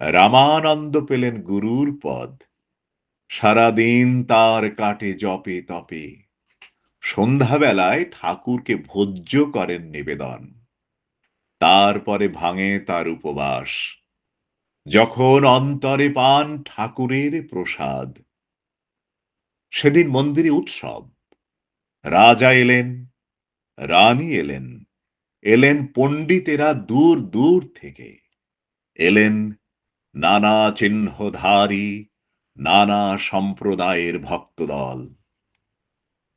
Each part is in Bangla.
রামানন্দ পেলেন গুরুর পদ। সারাদিন তার কাটে জপে তপে। সন্ধ্যাবেলায় ঠাকুরকে ভোজ্য করেন নিবেদন। তারপরে ভাঙে তার উপবাস। যখন অন্তরে পান ঠাকুরের প্রসাদ। সেদিন মন্দিরে উৎসব। রাজা এলেন, রানী এলেন এলেন পণ্ডিতেরা দূর দূর থেকে। এলেন নানা চিহ্নধারী, নানা সম্প্রদায়ের ভক্তদল।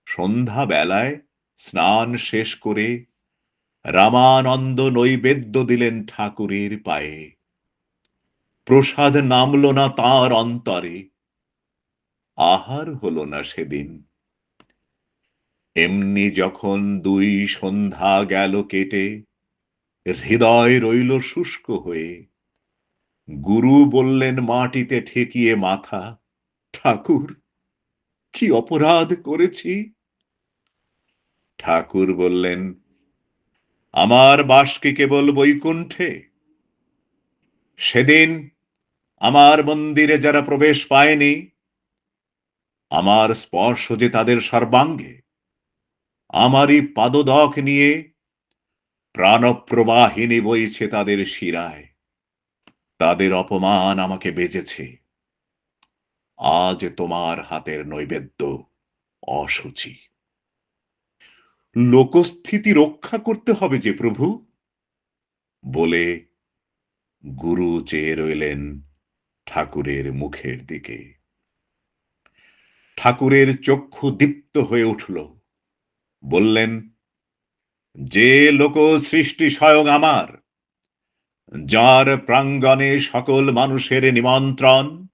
সন্ধ্যা বেলায় স্নান শেষ করে রামানন্দ নৈবেদ্য দিলেন ঠাকুরের পায়ে। প্রসাদ নামল না তার অন্তরে। আহার হল না সেদিন। এমনি যখন দুই সন্ধ্যা গেল কেটে, হৃদয় রইল শুষ্ক হয়ে। গুরু বললেন, মাটিতে ঠেকিয়ে মাথা। ঠাকুর, কি অপরাধ করেছি? ঠাকুর বললেন, আমার বাস কি কেবল বৈকুণ্ঠে। সেদিন আমার মন্দিরে যারা প্রবেশ পায়নি, আমার স্পর্শ যে তাদের সর্বাঙ্গে, আমারই পাদদক নিয়ে প্রাণপ্রবাহিনী বইছে তাদের শিরায়। তাদের অপমান আমাকে বেজেছে। আজ তোমার হাতের নৈবেদ্য অসুচি লোকস্থিতি রক্ষা করতে হবে যে প্রভু। বলে গুরু চেয়ে রইলেন ঠাকুরের মুখের দিকে। ঠাকুরের চক্ষু দীপ্ত হয়ে উঠল। বললেন, যে লোক সৃষ্টি স্বয়ং আমার যার প্রাঙ্গণে সকল মানুষের নিমন্ত্রণ,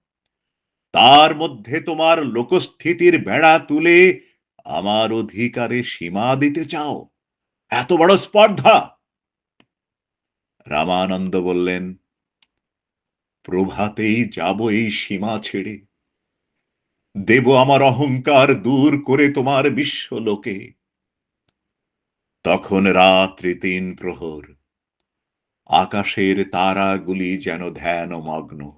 তার মধ্যে তোমার লোকস্থিতির বেড়া তুলে আমার অধিকারে সীমা দিতে চাও। এত বড় স্পর্ধা! রামানন্দ বললেন, প্রভাতেই যাব এই সীমা ছেড়ে। দেব আমার অহংকার দূর করে তোমার বিশ্বলোকে। তখন রাত্রি তিন প্রহর আকাশের তারাগুলি যেন ধ্যান মগ্ন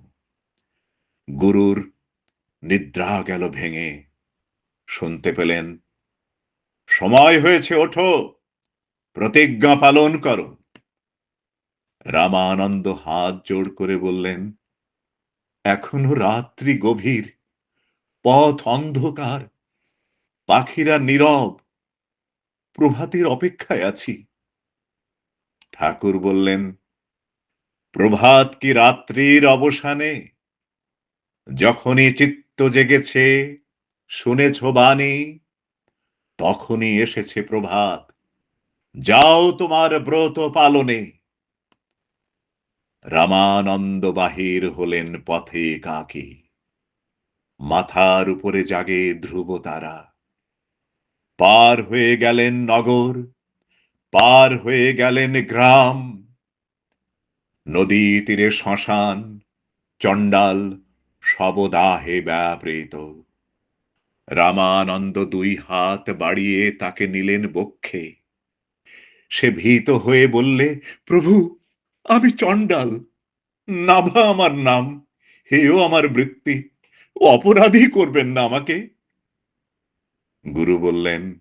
গুরুর নিদ্রা গেল ভেঙে। শুনতে পেলেন, সময় হয়েছে, ওঠো, প্রতিজ্ঞা পালন করো। রামানন্দ হাত জোড় করে বললেন, এখনও রাত্রি গভীর, পথ অন্ধকার, পাখিরা নীরব, প্রভাতের অপেক্ষায় আছি। ঠাকুর বললেন প্রভাত কি রাত্রির অবসানে? যখনই চিত্ত জেগেছে, শুনেছ বাণী, তখনই এসেছে প্রভাত, যাও তোমার ব্রত পালনে। রামানন্দ বাহির হলেন পথে কাকে, মাথার উপরে জাগে ধ্রুব তারা। পার হয়ে গেলেন নগর, পার হয়ে গেলেন গ্রাম নদী তীরে শ্মশান, চণ্ডাল শবদাহে ব্যাপৃত। রামানন্দ দুই হাত বাড়িয়ে তাকে নিলেন বক্ষে। সে ভীত হয়ে বললে, প্রভু, আমি চণ্ডাল। নাভা আমার নাম হেও আমার বৃত্তি। অপরাধী করবেন না আমাকে। গুরু বললেন,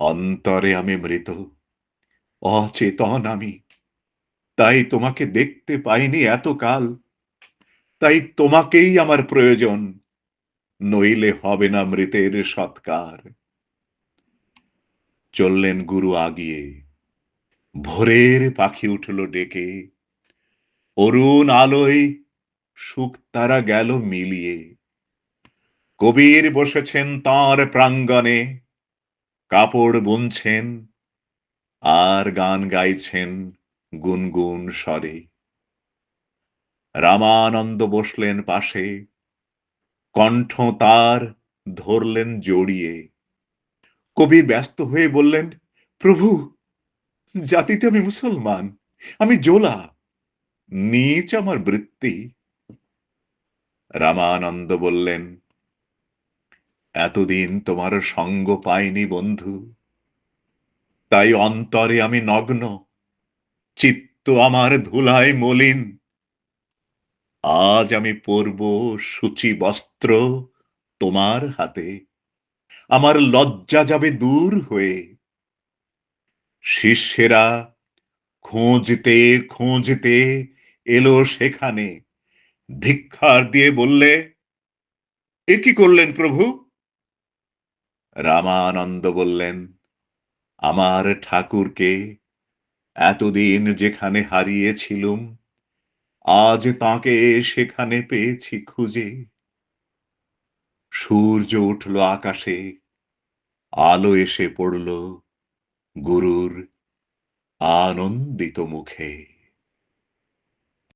অন্তরে আমি মৃত, অচেতন আমি। তাই তোমাকে দেখতে পাইনি এতকাল। তাই তোমাকেই আমার প্রয়োজন, নইলে হবে না মৃতের সৎকার। চললেন গুরু আগিয়ে। ভোরের পাখি উঠল ডেকে। অরুণ আলোয় সুখ তারা গেল মিলিয়ে। কবির বসেছেন তার প্রাঙ্গণে। কাপড় বুনছেন, আর গান গাইছেন। গুনগুন স্বরে। রামানন্দ বসলেন পাশে, কণ্ঠ তার ধরলেন জড়িয়ে। কবি ব্যস্ত হয়ে বললেন, প্রভু, জাতিতে আমি মুসলমান, আমি জোলা, নিচ আমার বৃত্তি। রামানন্দ বললেন, এতদিন তোমার সঙ্গ পাইনি বন্ধু, তাই অন্তরে আমি নগ্ন চিত্ত আমার ধুলায় মলিন। আজ আমি পরব সূচি বস্ত্র তোমার হাতে। আমার লজ্জা যাবে দূর হয়ে। শিষ্যেরা খোঁজতে খোঁজতে এলো সেখানে। ধিক্ষার দিয়ে বললে, এ কি করলেন প্রভু? রামানন্দ বললেন, আমার ঠাকুরকে এতদিন যেখানে হারিয়েছিলুম, আজ তাকে সেখানে পেয়েছি খুঁজে। সূর্য উঠল আকাশে, আলো এসে পড়ল গুরুর আনন্দিত মুখে।